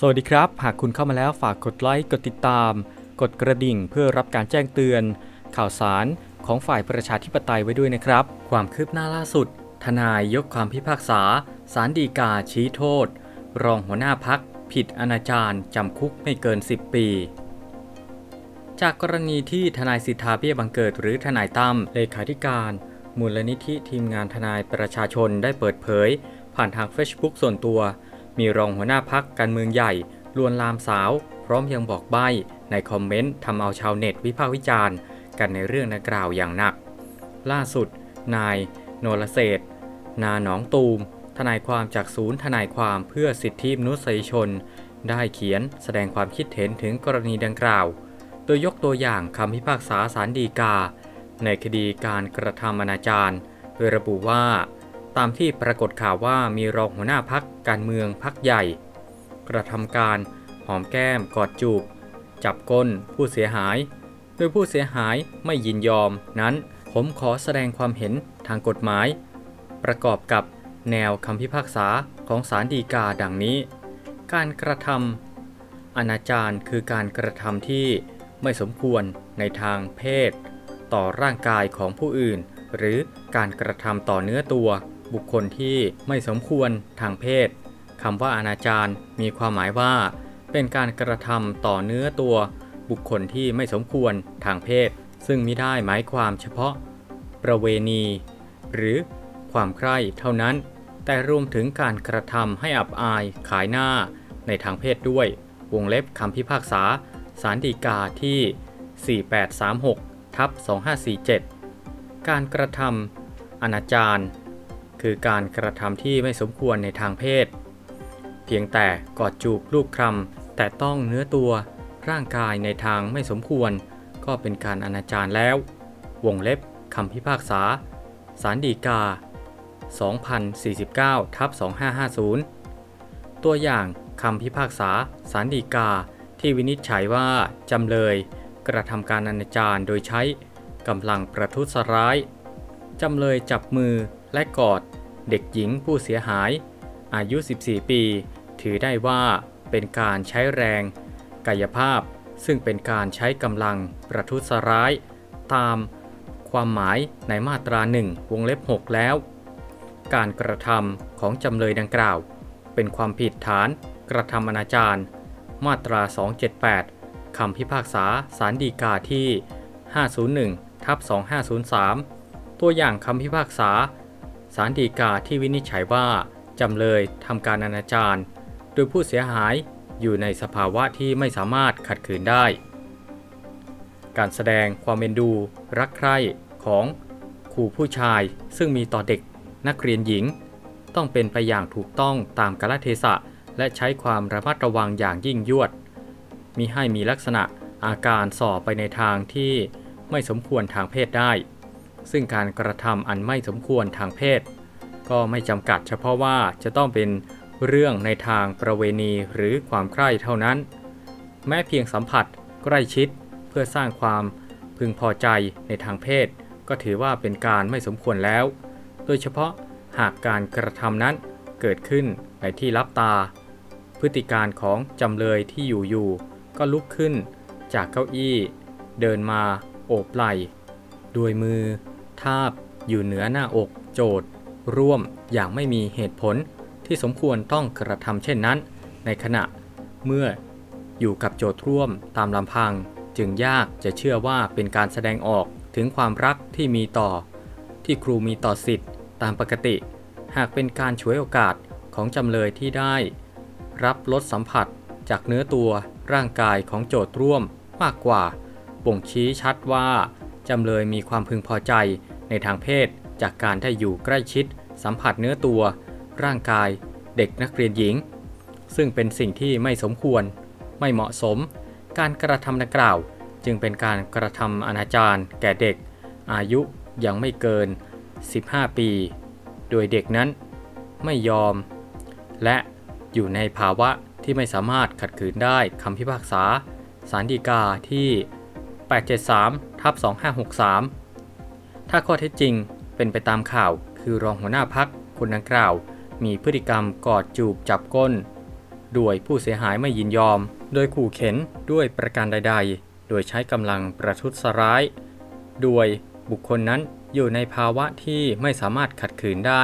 สวัสดีครับ หากคุณเข้ามาแล้วฝากกดไลค์ กดติดตาม กดกระดิ่งเพื่อรับการแจ้งเตือน ข่าวสารของฝ่ายประชาธิปไตยไว้ด้วยนะครับ ความคืบหน้าล่าสุด ทนายยกความพิพากษา สารดีกาชี้โทษ รองหัวหน้าพัก ผิดอนาจารจำคุกไม่เกิน 10 ปี จากกรณีที่ทนายสิทธาเบี้ยบังเกิด หรือทนายตั้มเลขาธิการ มูลนิธิทีมงานทนายประชาชนได้เปิดเผย ผ่านทาง Facebook ส่วนตัว มีรองหัวหน้าพักการเมืองใหญ่ ลวนลามสาว พร้อมยังบอกใบ้ในคอมเมนต์ทำเอาชาวเน็ตวิพากษ์วิจารณ์ กันในเรื่องดังกล่าวอย่างหนัก ล่าสุด นาย โนรเศรษฐนาหนองตูม ทนายความจากศูนย์ทนายความเพื่อสิทธิมนุษยชน ได้เขียนแสดงความคิดเห็นถึงกรณีดังกล่าว โดยยกตัวอย่างคำพิพากษาสารดีกา ในคดีการกระทำอนาจารโดยระบุว่า ตามที่ปรากฏข่าวว่ามีรองหัวหน้าพักการเมืองพักใหญ่ กระทำการหอมแก้มกอดจูบ จับก้นผู้เสียหาย โดยผู้เสียหายไม่ยินยอมนั้นผมขอแสดงความเห็นทางกฎหมาย ประกอบกับแนวคำพิพากษาของศาลฎีกาดังนี้ การกระทำอนาจารคือการกระทำที่ไม่สมควรในทางเพศ ต่อร่างกายของผู้อื่น หรือการกระทำต่อเนื้อตัว บุคคลที่ไม่สมควรทางเพศคำว่าอนาจารมีความหมายว่า เป็นการกระทำต่อเนื้อตัว บุคคลที่ไม่สมควรทางเพศ ซึ่งมิได้หมายความเฉพาะ ประเวณี หรือความใคร่เท่านั้น แต่รวมถึงการกระทำให้อับอายขายหน้าในทางเพศด้วย วงเล็บคำพิพากษาสารดีกาที่ 4836ทับ2547 การกระทำอนาจาร คือการกระทำที่ไม่สมควรในทางเพศ เพียงแต่กอดจูบลูกคลำแต่ต้องเนื้อตัวร่างกายในทางไม่สมควร ก็เป็นการอนาจารแล้ว วงเล็บคำพิพากษาสารดีกา 2049ทับ2550 ตัวอย่างคำพิพากษาสารดีกาที่วินิจฉัยว่า จำเลยกระทำการอนาจารโดยใช้กำลังประทุษร้าย จำเลยจับมือและกอด เด็กหญิงผู้เสียหาย อายุ 14 ปี ถือได้ว่าเป็นการใช้แรง กายภาพ ซึ่งเป็นการใช้กำลังประทุษร้าย ตามความหมายในมาตรา1วงเล็บ 6 แล้ว การกระทำของจำเลยดังกล่าว เป็นความผิดฐานกระทำอนาจารมาตรา 278 คำพิพากษาสารดีกาที่ 501ทับ2503 ตัวอย่างคำพิพากษา สารดีกาที่วินิจฉัยว่าจำเลยทำการอนาจารโดยผู้เสียหายอยู่ในสภาวะที่ไม่สามารถขัดขืนได้ การแสดงความเอ็นดู รักใคร่ของครูผู้ชายซึ่งมีต่อเด็กนักเรียนหญิง ต้องเป็นไปอย่างถูกต้องตามกาลเทศะ และใช้ความระมัดระวังอย่างยิ่งยวด มิให้มีลักษณะอาการส่อไปในทางที่ไม่สมควรทางเพศได้ ซึ่งการกระทำอันไม่สมควรทางเพศ ก็ไม่จำกัดเฉพาะว่าจะต้องเป็นเรื่องในทางประเวณีหรือความใคร่เท่านั้น แม้เพียงสัมผัสใกล้ชิดเพื่อสร้างความพึงพอใจในทางเพศ ก็ถือว่าเป็นการไม่สมควรแล้ว โดยเฉพาะหากการกระทำนั้นเกิดขึ้นในที่ลับตา พฤติการของจำเลยที่อยู่อยู่ก็ลุกขึ้นจากเก้าอี้ เดินมาโอบไหล่ด้วยมือ ทาบ อยู่เหนือหน้าอก โจทย์ ร่วมอย่างไม่มีเหตุผลที่สมควรต้องกระทำเช่นนั้น ในขณะเมื่ออยู่กับโจทย์ร่วมตามลำพัง จึงยากจะเชื่อว่าเป็นการแสดงออกถึงความรักที่มีต่อ ที่ครูมีต่อสิทธิ์ตามปกติ หากเป็นการช่วยโอกาสของจำเลยที่ได้ รับลดสัมผัสจากเนื้อตัวร่างกายของโจทย์ร่วมมากกว่าบ่งชี้ชัดว่า จำเลยมีความพึงพอใจในทางเพศ จากการได้อยู่ใกล้ชิด สัมผัสเนื้อตัว ร่างกาย เด็กนักเรียนหญิง ซึ่งเป็นสิ่งที่ไม่สมควร ไม่เหมาะสม การกระทำดังกล่าว จึงเป็นการกระทำอนาจารแก่เด็ก อายุยังไม่เกิน 15 ปี โดยเด็กนั้นไม่ยอม และอยู่ในภาวะที่ไม่สามารถขัดขืนได้คำพิพากษาสารดีกาที่ 873ทับ2563 ถ้าข้อเท็จจริงเป็นไปตามข่าวคือรองหัวหน้าพักคนดังกล่าว มีพฤติกรรมกอดจูบจับก้นด้วยผู้เสียหายไม่ยินยอม โดยขู่เข็นด้วยประการใด ๆ โดยใช้กำลังประทุษร้ายด้วยบุคคลนั้นอยู่ในภาวะที่ไม่สามารถขัดขืนได้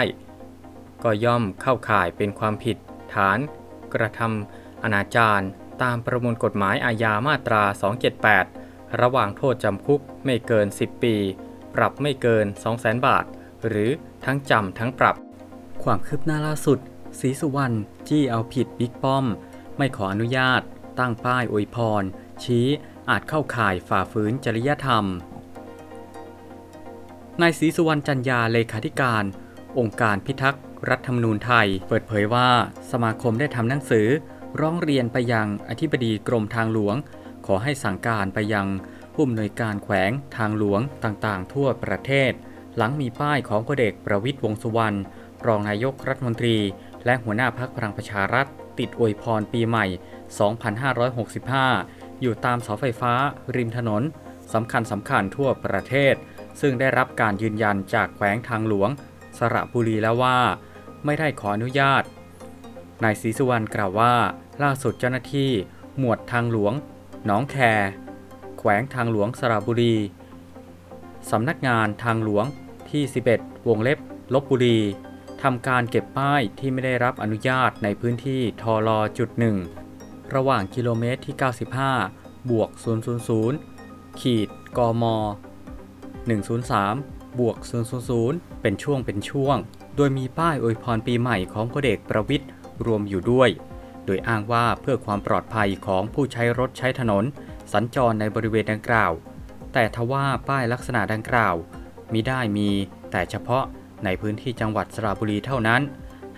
ก็ย่อมเข้าข่ายเป็นความผิด ฐาน กระทำอนาจารตามประมวลกฎหมายอาญามาตรา 278 ระหว่างโทษจำคุกไม่เกิน 10 ปี ปรับไม่เกิน 200,000 บาท หรือทั้งจำทั้งปรับ ความคืบหน้าล่าสุดศรีสุวรรณจี้เอาผิดบิ๊กป้อม ไม่ขออนุญาต ตั้งป้ายอวยพร ชี้อาจเข้าข่ายฝ่าฝืนจริยธรรมนายศรีสุวรรณจันยาเลขาธิการ องค์การพิทักษ์รัฐธรรมนูญไทย เปิดเผยว่า สมาคมได้ทำหนังสือ ร้องเรียนไปยังอธิบดีกรมทางหลวง ขอให้สั่งการไปยังผู้อำนวยการแขวงทางหลวงต่างๆ ทั่วประเทศ หลังมีป้ายของพลเอกประวิตยวงษ์สุวรรณรองนายกรัฐมนตรี และหัวหน้าพักพลังประชารัฐ ติดอวยพรปีใหม่ 2565 อยู่ตามเสาไฟฟ้า ริมถนนสำคัญสำคัญทั่วประเทศ ซึ่งได้รับการยืนยันจากแขวงทางหลวง สระบุรีแล้วว่า ไม่ได้ขออนุญาตนายศรีสุวรรณกล่าวว่า ล่าสุดเจ้าหน้าที่ หมวดทางหลวง หนองแค แขวงทางหลวงสระบุรี สำนักงานทางหลวงที่ 11 วงเล็บลบบุรีทำการเก็บป้ายที่ไม่ได้รับอนุญาตในพื้นที่ทอลอจุดหนึ่งระหว่างกิโลเมตรที่ 95 บวก 000 ขีดกม 103 บวก 000 เป็นช่วงเป็นช่วง โดยมีป้ายอวยพรปีใหม่ของพลเอกประวิทย์รวมอยู่ด้วย ดยอ้างว่าเพื่อความปลอดภัยของผู้ใช้รถใช้ถนน สัญจรในบริเวณดังกล่าว แต่ทว่าป้ายลักษณะดังกล่าวมิได้มี แต่เฉพาะในพื้นที่จังหวัดสระบุรีเท่านั้น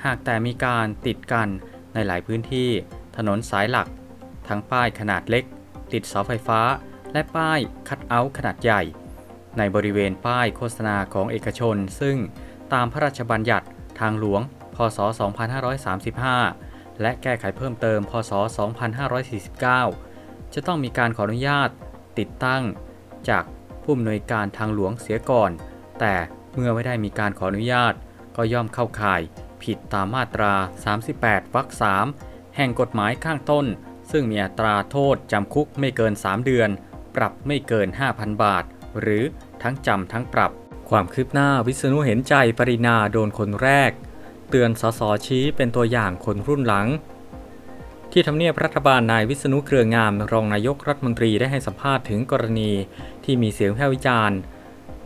หากแต่มีการติดกันในหลายพื้นที่ ถนนสายหลัก ทั้งป้ายขนาดเล็ก ติดเสาไฟฟ้า และป้ายคัดเอาท์ขนาดใหญ่ ในบริเวณป้ายโฆษณาของเอกชน ซึ่งตามพระราชบัญญัติทางหลวง พศ 2535 และแก้ไขเพิ่มเติม พศ 2549 จะต้องมีการขออนุญาตติดตั้ง จากผู้อำนวยการทางหลวงเสียก่อน แต่เมื่อไม่ได้มีการขออนุญาต ก็ย่อมเข้าข่าย ผิดตามมาตรา 38 วรรค 3 แห่งกฎหมายข้างต้น ซึ่งมีอัตราโทษจำคุกไม่เกิน 3 เดือน ปรับไม่เกิน 5,000 บาท หรือทั้งจำทั้งปรับ ความคืบหน้าวิษณุเห็นใจปรินาโดนคนแรก เตือนสสชี้เป็นตัวอย่างคนรุ่นหลัง ที่ทำเนียบรัฐบาลนายวิษณุเครืองามรองนายกรัฐมนตรีได้ให้สัมภาษณ์ถึงกรณีที่มีเสียงแผ่ววิจารณ์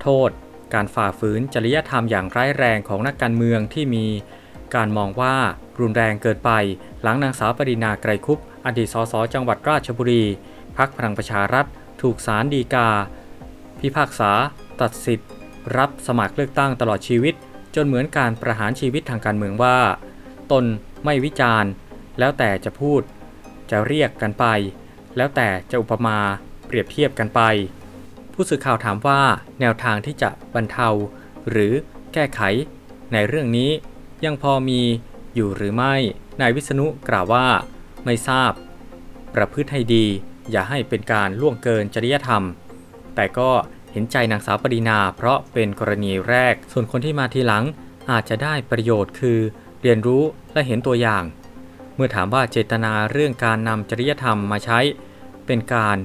โทษ การฝ่าฝืนจริยธรรมอย่างร้ายแรงของนักการเมืองที่มีการมองว่ารุนแรงเกินไป หลังนางสาวปรินาไกรคุปอดีตสสจังหวัดราชบุรีพักพลังประชารัฐ ถูกศาลฎีกา พิพากษา ตัดสิทธิ์ รับสมัครเลือกตั้งตลอดชีวิต จนเหมือนการประหารชีวิตทางการเมืองว่า ตนไม่วิจารณ์ แล้วแต่จะพูด จะเรียกกันไป แล้วแต่จะอุปมาเปรียบเทียบกันไป ผู้สื่อข่าวถามว่าแนวทางที่จะบรรเทา หรือแก้ไข ในเรื่องนี้ยังพอมีอยู่หรือไม่ นายวิษณุกล่าวว่าไม่ทราบ ประพฤติให้ดี อย่าให้เป็นการล่วงเกินจริยธรรม แต่ก็ ห็นใจนางสาวปรินา เพราะเป็นกรณีแรก ส่วนคนที่มาทีหลังอาจจะได้ประโยชน์คือ เรียนรู้และเห็นตัวอย่าง เมื่อถามว่าเจตนาเรื่องการนำจริยธรรมมาใช้ เป็นการ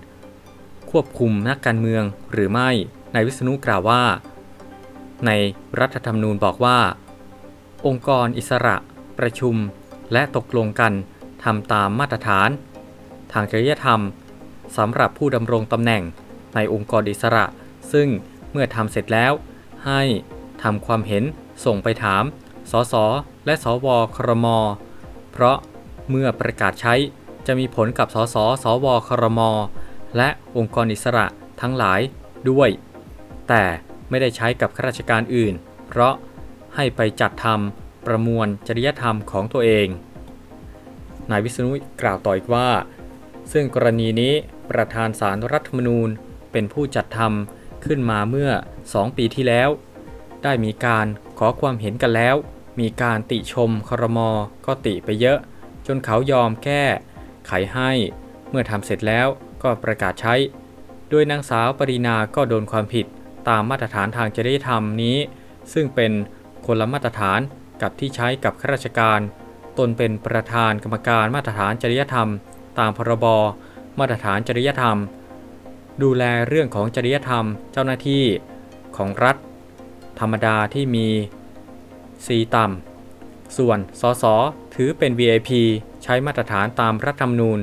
ควบคุมนักการเมืองหรือไม่นายวิษณุกล่าวว่า ในรัฐธรรมนูญบอกว่า องค์กรอิสระ ประชุม และตกลงกันทำตามมาตรฐาน ทางจริยธรรมสำหรับผู้ดำรงตำแหน่งในองค์กรอิสระ ซึ่งเมื่อทำเสร็จแล้ว ให้ทำความเห็นส่งไปถาม สส และสวครม เพราะเมื่อประกาศใช้จะมีผลกับสส สวครม และองค์กรอิสระทั้งหลายด้วย แต่ไม่ได้ใช้กับข้าราชการอื่น เพราะให้ไปจัดทำประมวลจริยธรรมของตัวเอง นายวิษณุกล่าวต่ออีกว่า ซึ่งกรณีนี้ประธานสารรัฐธรรมนูญเป็นผู้จัดทำ ขึ้นมาเมื่อ 2 ปีที่แล้ว ได้มีการขอความเห็นกันแล้ว มีการติชมครมก็ติไปเยอะ จนเขายอมแก้ไขให้ เมื่อทำเสร็จแล้วก็ประกาศใช้ โดยนางสาวปรินาก็โดนความผิดตามมาตรฐานทางจริยธรรมนี้ ซึ่งเป็นคนละมาตรฐานกับที่ใช้กับข้าราชการ ตนเป็นประธานกรรมการมาตรฐานจริยธรรม ตามพรบ มาตรฐานจริยธรรม ดูแลเรื่องของจริยธรรมเจ้าหน้าที่ของรัฐ ธรรมดาที่มี C ต่ำส่วนสสถือเป็น VIP ใช้มาตรฐานตามรัฐธรรมนูญ